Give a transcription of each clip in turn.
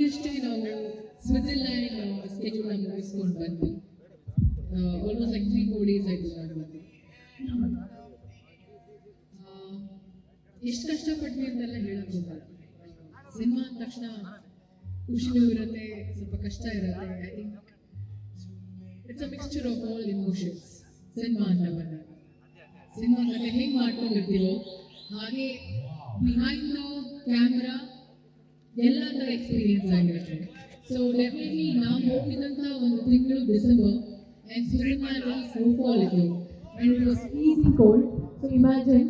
ಈಗಷ್ಟೇ ನಾವು Switzerland sketch ಮುಗಿಸ್ಕೊಂಡು ಬಂದ್ವಿ. Almost like three four days ಆಯ್ತು ನಾನು ಬಂದು. ಎಷ್ಟು ಕಷ್ಟಪಟ್ವಿ ಅಂತೆಲ್ಲ ಹೇಳಕ್ ಹೋಗಲ್ಲ ಸಿನಿಮಾ ಅಂದ ತಕ್ಷಣ ಖುಷಿನೂ ಇರುತ್ತೆ, ಸ್ವಲ್ಪ ಕಷ್ಟ ಇರುತ್ತೆ. I think it's a mixture of all emotions cinema ಅಂತ ಬಂದಾಗ. ಸಿನಿಮಾ ಕತೆ ಹೆಂಗ್ ಮಾಡ್ಕೊಂಡಿರ್ತೀವೋ, ಹಾಗೆ ಬಿಹೈಂಡ್ ದ ಕ್ಯಾಮ್ರಾ ಎಲ್ಲ ಥರ ಎಕ್ಸ್ಪೀರಿಯನ್ಸ್ ಆಗಿರುತ್ತೆ. ಸೊ ಡೆಫಿನೆಟ್ಲಿ ನಾವು ಹೋಗಿದಂತ ಒಂದು ತಿಂಗಳು ಡಿಸೆಂಬರ್ ಆ್ಯಂಡ್ ಸುರಿನಲ್ಲಿ ಸ್ನೋಫಾಲ್ ಇತ್ತು. And it was easy cold so imagine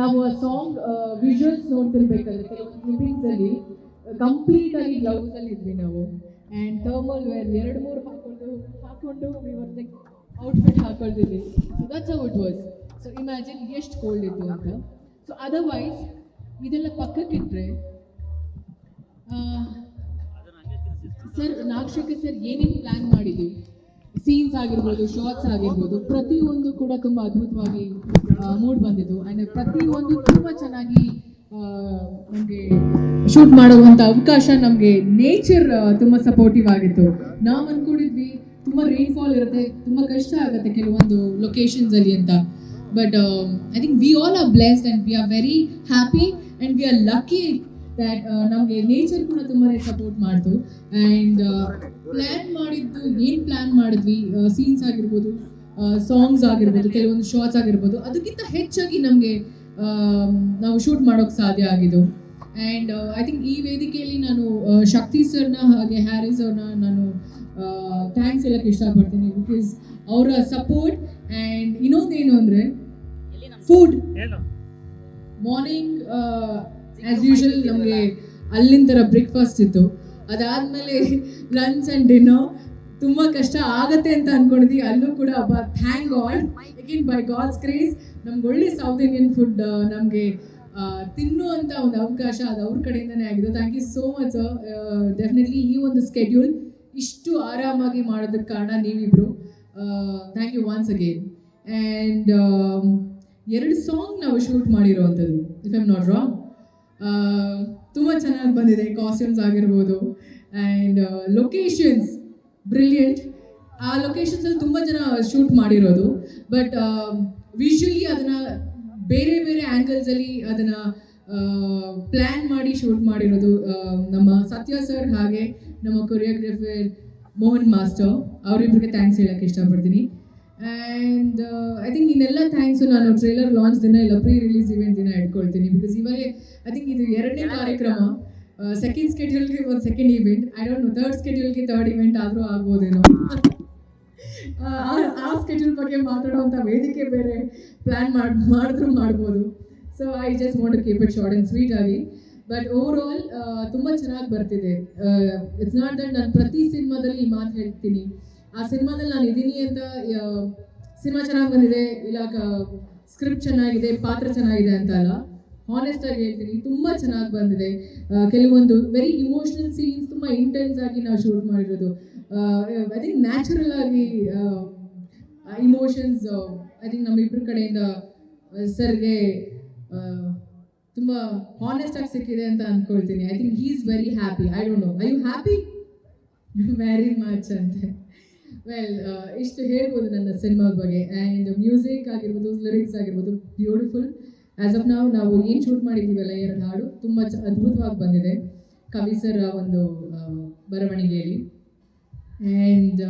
ನಾವು ಆ ಸಾಂಗ್ ವಿಜುವಲ್ಸ್ ನೋಡ್ತಿರ್ಬೇಕಾದ್ರೆ ಕೆಲವೊಂದು ಅಲ್ಲಿ ಕಂಪ್ಲೀಟ್ ಆಗಿ ಗ್ಲೌಸ್ ಅಲ್ಲಿ ಇದ್ವಿ ನಾವು. ಆ್ಯಂಡ್ ಥರ್ಮಲ್ ವೇರ್ ಎರಡು, ಮೂರು ಹಾಕೊಂಡು ಹಾಕೊಂಡು outfit ಹಾಕೊಳ್ತಿದ್ವಿ. So that's how it was so imagine ಎಷ್ಟು ಕೋಲ್ಡ್ ಇತ್ತು ಅಂತ. ಸೊ ಅದರ್ವೈಸ್ ಇದೆಲ್ಲ ಪಕ್ಕಕ್ಕಿಟ್ರೆ ಸರ್ ನಾಗಶೇಖರ್ ಸರ್, ಏನೇನು ಪ್ಲಾನ್ ಮಾಡಿದ್ವಿ ಸೀನ್ಸ್ ಆಗಿರ್ಬೋದು ಶಾರ್ಟ್ಸ್ ಆಗಿರ್ಬೋದು, ಪ್ರತಿಯೊಂದು ಕೂಡ ತುಂಬ ಅದ್ಭುತವಾಗಿ ಮೂಡ್ ಬಂದಿದ್ದು ಆ್ಯಂಡ್ ಪ್ರತಿಯೊಂದು ತುಂಬ ಚೆನ್ನಾಗಿ ನಮಗೆ ಶೂಟ್ ಮಾಡುವಂಥ ಅವಕಾಶ ನಮಗೆ ನೇಚರ್ ತುಂಬ ಸಪೋರ್ಟಿವ್ ಆಗಿತ್ತು. ನಾವು ಅಂದ್ಕೊಂಡಿದ್ವಿ ತುಂಬ ರೈನ್ಫಾಲ್ ಇರುತ್ತೆ, ತುಂಬ ಕಷ್ಟ ಆಗುತ್ತೆ ಕೆಲವೊಂದು ಲೊಕೇಶನ್ಸಲ್ಲಿ ಅಂತ. But I think we all are blessed and we are very happy and we are lucky that ನಮಗೆ ನೇಚರ್ ಕೂಡ ತುಂಬಾ ಸಪೋರ್ಟ್ ಮಾಡ್ತು. ಆ್ಯಂಡ್ ಪ್ಲ್ಯಾನ್ ಮಾಡಿದ್ದು ಏನು ಪ್ಲ್ಯಾನ್ ಮಾಡಿದ್ವಿ ಸೀನ್ಸ್ ಆಗಿರ್ಬೋದು ಸಾಂಗ್ಸ್ ಆಗಿರ್ಬೋದು ಕೆಲವೊಂದು ಶಾರ್ಟ್ಸ್ ಆಗಿರ್ಬೋದು ಅದಕ್ಕಿಂತ ಹೆಚ್ಚಾಗಿ ನಮಗೆ ನಾವು ಶೂಟ್ ಮಾಡೋಕ್ಕೆ ಸಾಧ್ಯ ಆಗಿದ್ದು. ಆ್ಯಂಡ್ ಐ ಥಿಂಕ್ ಈ ವೇದಿಕೆಯಲ್ಲಿ ನಾನು ಶಕ್ತಿ ಸರ್ನ ಹಾಗೆ ಹ್ಯಾರಿಸ್ ಅವ್ರನ್ನ ನಾನು ಥ್ಯಾಂಕ್ಸ್ ಹೇಳಕ್ಕೆ ಇಷ್ಟಪಡ್ತೀನಿ ಬಿಕಾಸ್ ಅವರ ಸಪೋರ್ಟ್ ಆ್ಯಂಡ್ ಇನ್ನೊಂದೇನು ಅಂದರೆ ಫುಡ್ ಮಾರ್ನಿಂಗ್ ಆ್ಯಸ್ ಯೂಶಲ್ ನಮಗೆ ಅಲ್ಲಿನ ಥರ ಬ್ರೇಕ್ಫಾಸ್ಟ್ ಇತ್ತು. ಅದಾದಮೇಲೆ ಲಂಚ್ ಆ್ಯಂಡ್ ಡಿನ್ನರ್ ತುಂಬ ಕಷ್ಟ ಆಗತ್ತೆ ಅಂತ ಅನ್ಕೊಂಡಿದ್ವಿ. ಅಲ್ಲೂ ಕೂಡ thank god again by god's grace ನಮ್ಗೆ ಒಳ್ಳೆ ಸೌತ್ ಇಂಡಿಯನ್ ಫುಡ್ ನಮಗೆ ತಿನ್ನುವಂಥ ಒಂದು ಅವಕಾಶ ಅದು ಅವ್ರ ಕಡೆಯಿಂದನೇ ಆಗಿದೆ. Thank you so much definitely ಈ ಒಂದು ಸ್ಕೆಡ್ಯೂಲ್ ಇಷ್ಟು ಆರಾಮಾಗಿ ಮಾಡೋದಕ್ಕೆ ಕಾರಣ ನೀವಿಬ್ರು. Thank you once again and ಎರಡು ಸಾಂಗ್ ನಾವು ಶೂಟ್ ಮಾಡಿರೋವಂಥದ್ದು ಇಫ್ ಐಮ್ ನಾಟ್ ರಾಂಗ್ ತುಂಬ ಚೆನ್ನಾಗಿ ಬಂದಿದೆ ಕಾಸ್ಟ್ಯೂಮ್ಸ್ ಆಗಿರ್ಬೋದು ಆ್ಯಂಡ್ ಲೊಕೇಶನ್ಸ್ ಬ್ರಿಲಿಯಂಟ್ ಆ ಲೊಕೇಶನ್ಸಲ್ಲಿ ತುಂಬ ಜನ ಶೂಟ್ ಮಾಡಿರೋದು ಬಟ್ ವಿಶ್ವಲಿ ಅದನ್ನು ಬೇರೆ ಬೇರೆ ಆ್ಯಂಗಲ್ಸಲ್ಲಿ ಅದನ್ನು ಪ್ಲ್ಯಾನ್ ಮಾಡಿ ಶೂಟ್ ಮಾಡಿರೋದು ನಮ್ಮ ಸತ್ಯ ಸರ್ ಹಾಗೆ ನಮ್ಮ ಕೊರಿಯೋಗ್ರಫರ್ ಮೋಹನ್ ಮಾಸ್ಟರ್. ಅವರಿಬ್ಬರಿಗೆ ಥ್ಯಾಂಕ್ಸ್ ಹೇಳೋಕ್ಕೆ ಇಷ್ಟಪಡ್ತೀನಿ. ಆ್ಯಂಡ್ ಐ ಥಿಂಕ್ ಇನ್ನೆಲ್ಲ ಥ್ಯಾಂಕ್ಸು ನಾನು ಟ್ರೇಲರ್ ಲಾಂಚ್ ದಿನ ಇಲ್ಲ ಪ್ರೀ ರಿಲೀಸ್ ಇವೆಂಟ್ ದಿನ ಇಟ್ಕೊಳ್ತೀನಿ. ಬಿಕಾಸ್ ಇವಾಗಲೇ ಐ ಥಿಂಕ್ ಇದು ಎರಡನೇ ಕಾರ್ಯಕ್ರಮ. ಸೆಕೆಂಡ್ ಸ್ಕೆಡ್ಯೂಲ್ಗೆ ಒಂದು second event I don't know third ಸ್ಕೆಡ್ಯೂಲ್ಗೆ third event ಆದರೂ ಆಗ್ಬೋದೇನೋ. ಆ ಸ್ಕೆಡ್ಯೂಲ್ ಬಗ್ಗೆ ಮಾತಾಡುವಂಥ ವೇದಿಕೆ ಬೇರೆ ಪ್ಲ್ಯಾನ್ ಮಾಡಿ ಮಾಡಿದ್ರೂ ಮಾಡ್ಬೋದು. So I just want to keep it short and sweet ಆಗಿ. ಬಟ್ ಓವರ್ ಆಲ್ ತುಂಬ ಚೆನ್ನಾಗಿ ಬರ್ತಿದೆ. ಇಟ್ಸ್ ನಾಟ್ ದಟ್ ನಾನು ಪ್ರತಿ ಸಿನಿಮಾದಲ್ಲಿ ಈ ಮಾತು ಹೇಳ್ತೀನಿ. ಆ ಸಿನಿಮಾದಲ್ಲಿ ನಾನು ಇದ್ದೀನಿ ಅಂತ ಸಿನಿಮಾ ಚೆನ್ನಾಗಿ ಬಂದಿದೆ, ಇಲ್ಲ ಸ್ಕ್ರಿಪ್ಟ್ ಚೆನ್ನಾಗಿದೆ, ಪಾತ್ರ ಚೆನ್ನಾಗಿದೆ ಅಂತ ಅಲ್ಲ ಹಾನೆಸ್ಟ್ ಆಗಿ ಹೇಳ್ತೀನಿ, ತುಂಬ ಚೆನ್ನಾಗಿ ಬಂದಿದೆ. ಕೆಲವೊಂದು ವೆರಿ ಇಮೋಷನಲ್ ಸೀನ್ಸ್ ತುಂಬ ಇಂಟೆನ್ಸ್ ಆಗಿ ನಾವು ಶೂಟ್ ಮಾಡಿರೋದು. ಐ ಥಿಂಕ್ ನ್ಯಾಚುರಲ್ ಆಗಿ ಇಮೋಷನ್ಸ್ ಐ ಥಿಂಕ್ ನಮ್ಮಿಬ್ಬರ ಕಡೆಯಿಂದ ಸರ್ಗೆ ತುಂಬ ಹಾನೆಸ್ಟ್ ಆಗಿ ಸಿಕ್ಕಿದೆ ಅಂತ ಅಂದ್ಕೊಳ್ತೀನಿ I think he is very happy I don't know I you happy very much ಅಂತೆ. ವೆಲ್ ಇಷ್ಟು ಹೇಳ್ಬೋದು ನನ್ನ ಸಿನಿಮಾದ ಬಗ್ಗೆ. ಆ್ಯಂಡ್ ಮ್ಯೂಸಿಕ್ ಆಗಿರ್ಬೋದು ಲಿರಿಕ್ಸ್ ಆಗಿರ್ಬೋದು ಬ್ಯೂಟಿಫುಲ್ ಆ್ಯಸ್ ಆಫ್ ನಾವು ನಾವು ಏನು ಶೂಟ್ ಮಾಡಿದ್ದೀವಲ್ಲ ಎರಡು ಹಾಡು, ತುಂಬ ಚ ಅದ್ಭುತವಾಗಿ ಬಂದಿದೆ. ಕವಿ ಸರ್ ಒಂದು ಬರವಣಿಗೆಯಲ್ಲಿ. And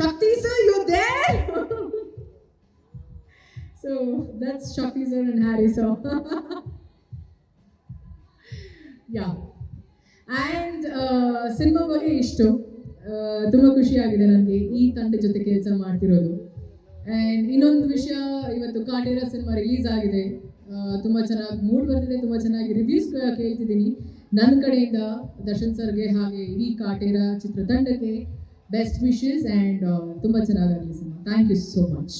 Shakti sir you so that's Shakti sir and Harry so yeah and cinema ಬಗ್ಗೆ ಇಷ್ಟು. ತುಂಬ ಖುಷಿಯಾಗಿದೆ ನನಗೆ ಈ ತಂಡ ಜೊತೆ ಕೆಲಸ ಮಾಡ್ತಿರೋದು. ಆ್ಯಂಡ್ ಇನ್ನೊಂದು ವಿಷಯ, ಇವತ್ತು ಕಾಟೇರ ಸಿನಿಮಾ ರಿಲೀಸ್ ಆಗಿದೆ. ತುಂಬ ಚೆನ್ನಾಗಿ ಮೂಡ್ ಬರ್ತಿದೆ, ತುಂಬ ಚೆನ್ನಾಗಿ ರಿವ್ಯೂಸ್ ಕೇಳ್ತಿದ್ದೀನಿ. ನನ್ನ ಕಡೆಯಿಂದ ದರ್ಶನ್ ಸರ್ಗೆ ಹಾಗೆ ಇಡೀ ಕಾಟೇರ ಚಿತ್ರತಂಡಕ್ಕೆ ಬೆಸ್ಟ್ ವಿಶಸ್ ಆ್ಯಂಡ್ ತುಂಬ ಚೆನ್ನಾಗಾಗಲಿ cinema. Thank you so much